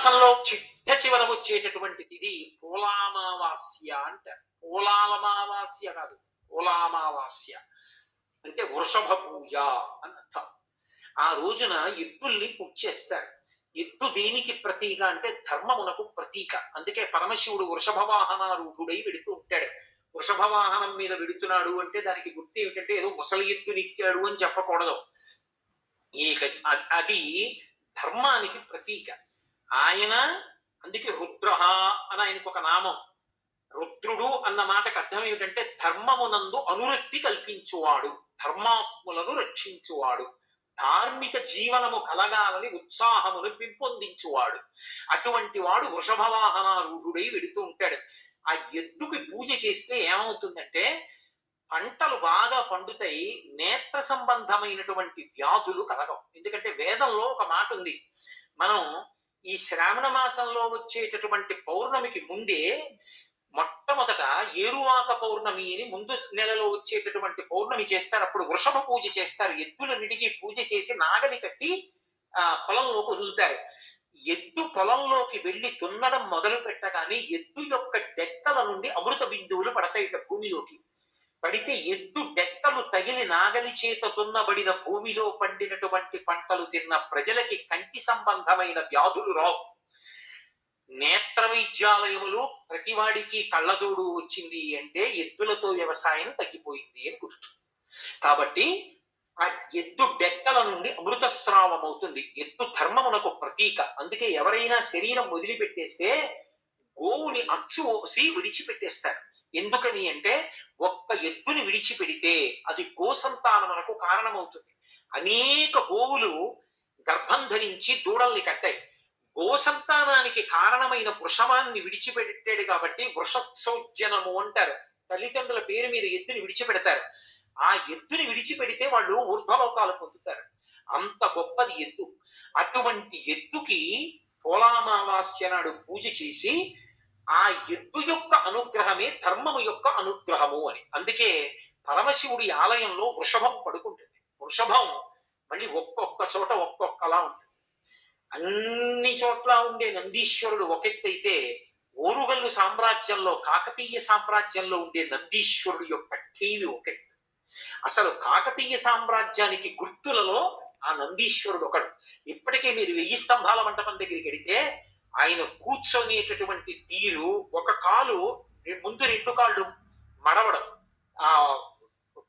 మాసంలో చిట్ట చివర వచ్చేటటువంటి తిది పూలామావాస్య అంటారు. పూలాలమావాస్య కాదు పూలామావాస్య. అంటే వృషభ పూజ అని అర్థం. ఆ రోజున ఎద్దుల్ని పూజ చేస్తారు. ఎద్దు దేనికి ప్రతీక అంటే ధర్మమునకు ప్రతీక. అందుకే పరమశివుడు వృషభ వాహనారూఢుడై వెడుతూ ఉంటాడు. వృషభ వాహనం మీద వెడుతున్నాడు అంటే దానికి గుర్తు ఏమిటంటే ఏదో ముసలి ఎద్దు నిక్కాడు అని చెప్పకూడదు. ఏక అది ధర్మానికి ప్రతీక. ఆయన అందుకే రుద్ర అని ఆయనకు ఒక నామం. రుద్రుడు అన్న మాటకు అర్థం ఏమిటంటే ధర్మమునందు అనురక్తి కల్పించువాడు ధర్మాత్ములను రక్షించువాడు ధార్మిక జీవనము కలగాలని ఉత్సాహమును పెంపొందించువాడు. అటువంటి వాడు వృషభ వాహనారూఢుడై వెడుతూ ఉంటాడు. ఆ ఎద్దుకి పూజ చేస్తే ఏమవుతుందంటే పంటలు బాగా పండుతాయి నేత్ర సంబంధమైనటువంటి వ్యాధులు కలగవు. ఎందుకంటే వేదంలో ఒక మాట ఉంది. మనం ఈ శ్రావణ మాసంలో వచ్చేటటువంటి పౌర్ణమికి ముందే మొట్టమొదట ఏరువాక పౌర్ణమి అని ముందు నెలలో వచ్చేటటువంటి పౌర్ణమి చేస్తారు. అప్పుడు వృషభ పూజ చేస్తారు. ఎద్దుల నిడిగి పూజ చేసి నాగలి కట్టి ఆ పొలంలోకి వదులుతారు. ఎద్దు పొలంలోకి వెళ్ళి దున్నడం మొదలు పెట్టగానే ఎద్దు యొక్క డెక్కల నుండి అమృత బిందువులు పడతాయి భూమిలోకి. పడితే ఎద్దు డెక్కలు తగిలి నాగలి చేత దున్నబడిన భూమిలో పండినటువంటి పంటలు తిన్న ప్రజలకి కంటి సంబంధమైన వ్యాధులు రావు. నేత్ర వైద్యాలయములు ప్రతివాడికి కళ్ళజోడు వచ్చింది అంటే ఎద్దులతో వ్యవసాయం తగ్గిపోయింది అని గుర్తు. కాబట్టి ఆ ఎద్దు డెక్కల నుండి అమృతస్రావం అవుతుంది. ఎద్దు ధర్మమునకు ప్రతీక. అందుకే ఎవరైనా శరీరం వదిలిపెట్టేస్తే గోవుని అచ్చుసి విడిచిపెట్టేస్తారు. ఎందుకని అంటే ఒక్క ఎద్దుని విడిచిపెడితే అది గో సంతానమునకు కారణమవుతుంది. అనేక గోవులు గర్భం ధరించి దూడల్ని కట్టాయి. గోసంతానానికి కారణమైన వృషమాన్ని విడిచిపెట్టాడు కాబట్టి వృషోజ్జనము అంటారు. తల్లిదండ్రుల పేరు మీద ఎద్దుని విడిచిపెడతారు. ఆ ఎద్దుని విడిచిపెడితే వాళ్ళు ఊర్ధ్వలోకాలు పొందుతారు. అంత గొప్పది ఎద్దు. అటువంటి ఎద్దుకి పోలామావాస్య నాడు పూజ చేసి ఆ ఎద్దు యొక్క అనుగ్రహమే ధర్మము యొక్క అనుగ్రహము అని. అందుకే పరమశివుడి ఆలయంలో వృషభం పడుకుంటుంది. వృషభం మళ్ళీ ఒక్కొక్క చోట ఒక్కొక్కలా ఉంటుంది. అన్ని చోట్ల ఉండే నందీశ్వరుడు ఒకెత్తైతే ఓరుగల్లు సామ్రాజ్యంలో కాకతీయ సామ్రాజ్యంలో ఉండే నందీశ్వరుడు యొక్క టీవీ ఒకెత్తు. అసలు కాకతీయ సామ్రాజ్యానికి గుర్తులలో ఆ నందీశ్వరుడు ఒకడు. ఇప్పటికే మీరు వెయ్యి స్తంభాల మంటపం దగ్గరికి వెడితే ఆయన కూర్చొనేటటువంటి తీరు ఒక కాలు ముందు రెండు కాళ్ళు మడవడం. ఆ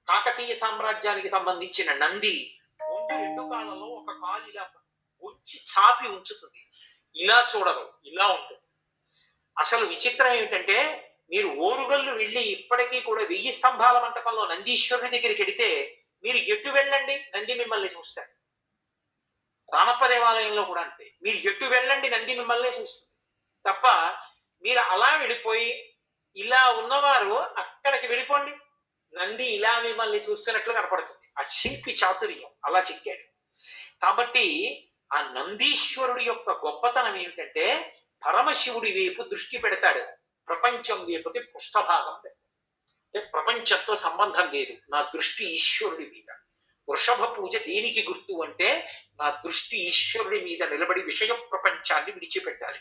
కాకతీయ సామ్రాజ్యానికి సంబంధించిన నంది ముందు రెండు కాళ్ళలో ఒక కాలు ఇలా ఉంచి చాపి ఉంచుతుంది. ఇలా చూడదు ఇలా ఉంటుంది. అసలు విచిత్రం ఏమిటంటే మీరు ఓరుగల్లు వెళ్ళి ఇప్పటికీ కూడా వెయ్యి స్తంభాల మంటపంలో నందీశ్వరుని దగ్గరికి వెడితే మీరు ఎటు వెళ్ళండి? నంది మిమ్మల్ని చూస్తాడు. రామప్ప దేవాలయంలో కూడా అంతే. మీరు ఎటు వెళ్ళండి నంది మిమ్మల్నే చూస్తుంది. తప్ప మీరు అలా విడిపోయి ఇలా ఉన్నవారు అక్కడికి వెళ్ళిపోండి. నంది ఇలా మిమ్మల్ని చూస్తున్నట్లు కనపడుతుంది. ఆ శిల్పి చాతుర్యం అలా చెక్కాడు. కాబట్టి ఆ నందీశ్వరుడి యొక్క గొప్పతనం ఏమిటంటే పరమశివుడి వైపు దృష్టి పెడతాడు. ప్రపంచం వైపుకి పృష్ఠభాగం అంటే ప్రపంచంతో సంబంధం లేదు. నా దృష్టి ఈశ్వరుడి మీద. వృషభ పూజ దేనికి గుర్తు అంటే నా దృష్టి ఈశ్వరుడి మీద నిలబడి విషయ ప్రపంచాన్ని విడిచిపెట్టాలి.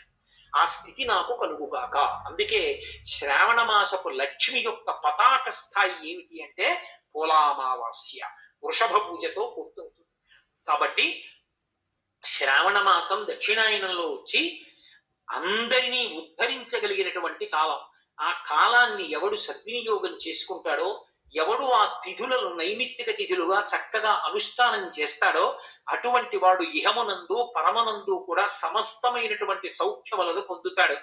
ఆ స్థితి నాకు కలుగుగాక. అందుకే శ్రావణ మాసపు లక్ష్మి యొక్క పతాక స్థాయి ఏమిటి అంటే పోలామావాస్య వృషభ పూజతో పూర్తవుతుంది కాబట్టి శ్రావణ మాసం దక్షిణాయనంలో వచ్చి అందరినీ ఉద్ధరించగలిగినటువంటి కాలం. ఆ కాలాన్ని ఎవడు సద్వినియోగం చేసుకుంటాడో ఎవడు ఆ తిథులను నైమిత్తిక తిథులుగా చక్కగా అనుష్ఠానం చేస్తాడో అటువంటి వాడు ఇహమునందు పరమనందు కూడా సమస్తమైనటువంటి సౌఖ్యములను పొందుతాడు.